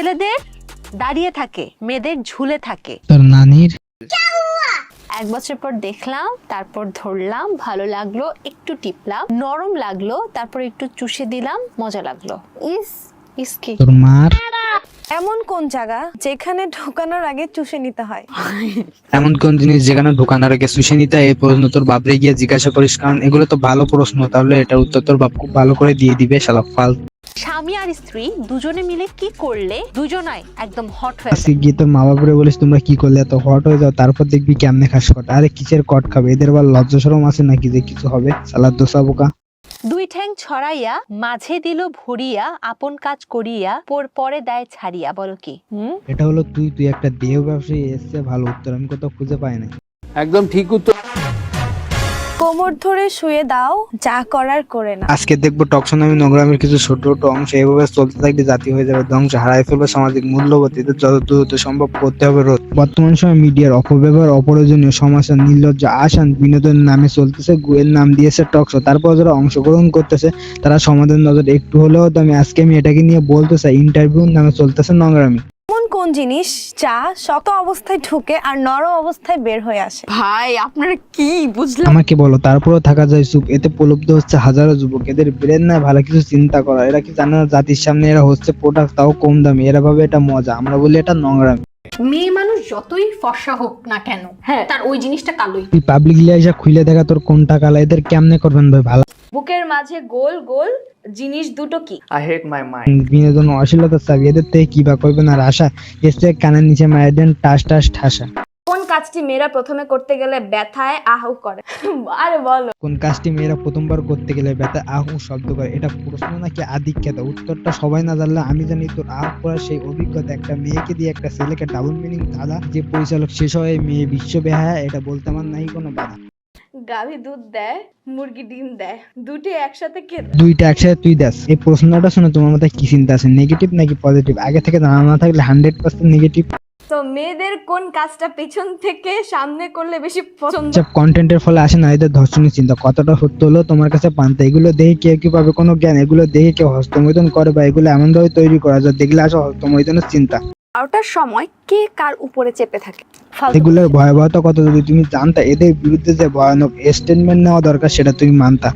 ছেলেদের দাঁড়িয়ে থাকে মেয়েদের ঝুলে থাকে। তোর নানির? এক বছর পর দেখলাম তারপর ধরলাম ভালো লাগল একটু টিপলাম নরম লাগল তারপর একটু চুষে দিলাম মজা লাগল। ইস ইস কি? তোর মার? এমন কোন জায়গা যেখানে ঢোকানোর আগে চুষে নিতে হয়? এমন কোন জিনিস যেখানে দোকানের আগে শুষে নিতে হয়, এই প্রশ্ন তোর বাপরে গিয়ে জিজ্ঞাসা করিস কারণ এগুলো তো ভালো প্রশ্ন। তাহলে এটার উত্তর তোর বাপ খুব ভালো করে দিয়ে দিবে শালা ফাল স্বামী আর স্ত্রী দুজনে মিলে কি করলে দুজনাই একদম হট হয়ে আজকে যায় গিয়ে তোর মা বাপরে বলিস তোমরা কি করলে এত হট হয়ে যাও তারপর দেখবি কেমনে খাস কট। আরে কিসের কট খাবে? এদের আবার লজ্জা সরম আছে নাকি যে কিছু হবে? সালাদ দোসা বোকা। দুই ঠ্যাং ছড়াইয়া মাঝে দিল ভরিয়া আপন কাজ করিয়া পর পরে দেয় ছাড়িয়া বলো কি? হুম? এটা হলো তুই তুই একটা দেহ ব্যবসায়ী এসছে ভালো উত্তর আমি কোথাও খুঁজে পাই না একদম ঠিক উত্তর কোমর ধরে শুয়ে দাও, যা করার করে না আজকে দেখব টকশন আমি নোংরামের কিছু ছোট ছোট অংশ এভাবে চলতে থাকলে জাতি হয়ে যাবে ধ্বংস হারাই ফেলবে সামাজিক মূল্যবোধ যত দ্রুত সম্ভব করতে হবে রোধ। বর্তমান সময় মিডিয়ার অপব্যবহার, অপ্রয়োজনীয় সমস্যা নির্লজ্জ আসান বিনোদনের নামে চলতেছে গুয়ের নাম দিয়েছে টকশো তারপর যারা অংশগ্রহণ করতেছে, তারা সমাজের নজর একটু হলেও তো আমি আজকে আমি এটাকে নিয়ে বলতে চাই, ইন্টারভিউ নামে চলতেছে নোংরামি। কোন জিনিস যা শক্ত অবস্থায় ঢুকে আর নরম অবস্থায় বের হয়ে আসে? ভাই আপনারা কি বুঝলাম? আমাকে বলো তারপরেও থাকা যায় চুপ। এতে উপলব্ধ হচ্ছে হাজারো যুবক। এদের ব্রেন না ভালো কিছু চিন্তা করা। এরা কি জানে না জাতির সামনে এরা হচ্ছে প্রোডাক্ট তাও কম দামি। এরা ভাবে এটা মজা। আমরা বলি এটা নোংরামি। মেয়ে মানুষ যতই ফর্সা হোক না কেন হ্যাঁ। তার ওই জিনিসটা কালোই। তুই পাবলিক এসে খুলে দেখা তোর কোনটা কালা। এদের কেমনে করবেন ভাই? ভালো বুকের মাঝে গোল গোল জিনিস দুটো কি? আই হেট মাই মাইন্ড বিনোদন চাবি এদের থেকে কি বা করবেন আর আশা? এসে কানের নিচে মায়ের দেন টাস টাস ঠাসা। কোন কাজটি মেয়েরা প্রথমে করতে গেলে ব্যথায় আহু করে? আরে বলো। কোন কাজটি মেয়েরা প্রথমবার করতে গেলে ব্যথা আহু শব্দ করে? এটা প্রশ্ন নাকি আধিক্যতা? উত্তরটা সবাই না জানলে আমি জানি তোর আহ করার সেই অভিজ্ঞতা। একটা মেয়েকে দিয়ে একটা ছেলেকে ডাবল মিনিং দাদা যে পরিচালক শেষ হয় মেয়ে বিশ্ব বেহায়া এটা বলতে আমার নাই কোনো বাধা। গাভী দুধ দেয় মুরগি ডিম দেয় দুটি একসাথে কে দুইটা একসাথে তুই দেস এই প্রশ্নটা শুনে তোমার মাথায় কি চিন্তা আছে নেগেটিভ নাকি পজিটিভ আগে থেকে জানা না থাকলে হান্ড্রেড পার্সেন্ট নেগেটিভ তো মেয়েদের কোন কাজটা পেছন থেকে সামনে করলে বেশি পছন্দ? সব কন্টেন্টের ফলে আসে না এদের ধর্ষণের চিন্তা। কতটা সত্য হলো তোমার কাছে পান্তা? এগুলো দেখে কেউ কি পাবে কোনো জ্ঞান? এগুলো দেখে কেউ হস্তমৈদন করে বা এগুলো এমন ভাবে তৈরি করা যায় দেখলে আসে হস্তমৈদনের চিন্তা। বারোটার সময় কে কার উপরে চেপে থাকে? এগুলোর ভয়াবহতা কত যদি তুমি জানতা, এদের বিরুদ্ধে যে ভয়ানক স্টেটমেন্ট নেওয়া দরকার, সেটা তুমি মানতা।